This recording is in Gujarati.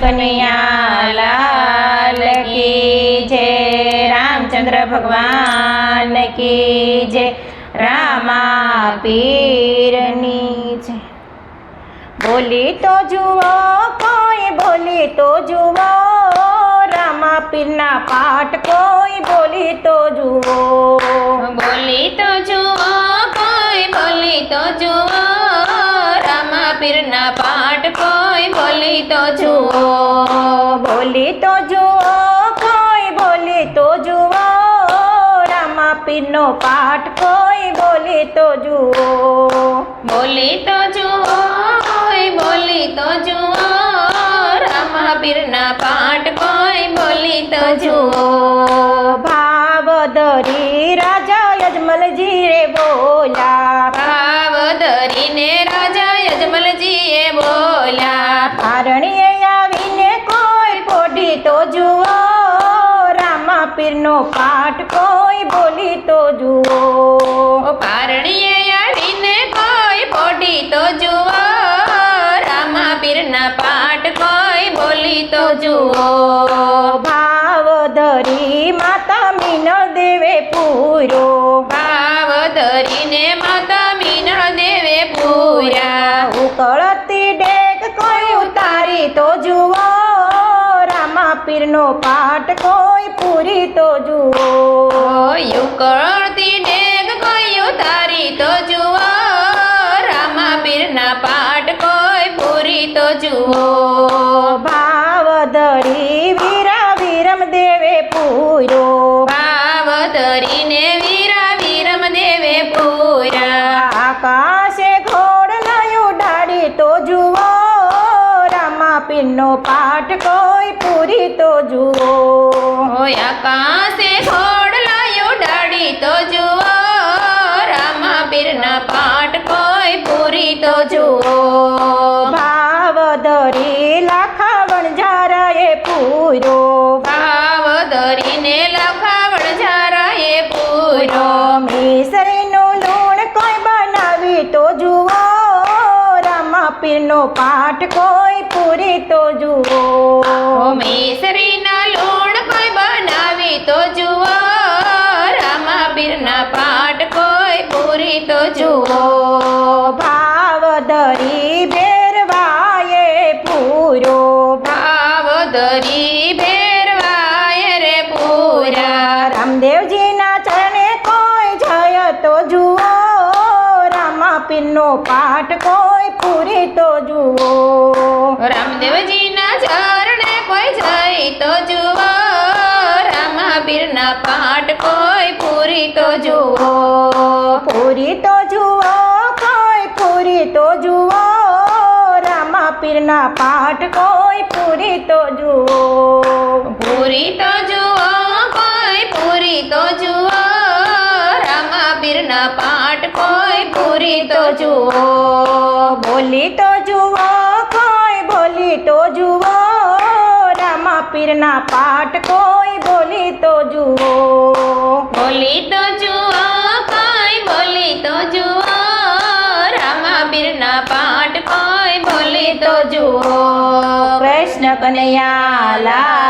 કનૈયા લાલ કી જય રામચંદ્ર ભગવાન કી જય રામા પીરની જય બોલી તો જુઓ કોઈ બોલી તો જુઓ રામા પીરના પાઠ કોઈ બોલી તો જુઓ બોલી તો જુઓ કોઈ બોલી તો જુઓ રામા પીરના પાઠ કોઈ બોલી તો જુઓ બોલી તો જુઓ કોઈ બોલી તો જુઓ રામા પીરનો પાઠ કોઈ બોલી તો જુઓ બોલી તો જુઓ કોઈ બોલી તો જુઓ રામા પીરના પાઠ કોઈ બોલી તો જુઓ ભાવ ધરી રાજા યજમલજી રે બોલ્યા ભાવ ધરીને પીરનો પાઠ કોઈ બોલી તો જુઓ. ઓ પાઠ કોઈ પૂરી તો જુઓ. યુ કરતી ડેગ કોઈ તારી તો જુઓ. રામા પીરના પાઠ કોઈ પૂરી તો જુઓ. ભાવ ધરી વીરા વીરમ દેવે પૂરો. ભાવ ધરીને વીરા વીરમ દેવે પૂર્યા આકાશે ઘોડ લાયું ઢાળી તો જુઓ. રામા પીરનો પાઠ કોઈ તો જુઓ. પીરનો પાઠ કોઈ પૂરી તો જુઓ. મેસરીના લોણ કોઈ બનાવી તો જુઓ. રામા પીરના પાઠ કોઈ પૂરી તો જુઓ. ભાવ દરી ભેરવાએ પૂરો. ભાવ દરી ભેરવાય રે પૂરા. રામદેવજીના પીરનો પાઠ કોઈ પૂરી તો જુઓ. રામદેવજીના ચરણે કોઈ જઈ તો જુઓ. રામા પીરના પાઠ કોઈ પૂરી તો જુઓ. પૂરી તો જુઓ કોઈ પૂરી તો જુઓ. રામાપીરના પાઠ કોઈ પૂરી તો જુઓ. પૂરી તો જુઓ બોલી તો જુઓ કોઈ બોલી તો જુઓ. રામા પીરના પાઠ કોઈ બોલી તો જુઓ. બોલી તો જુઓ કોઈ બોલી તો જુઓ. રામા પીરના પાઠ કોઈ બોલી તો જુઓ. કૃષ્ણ કનૈયા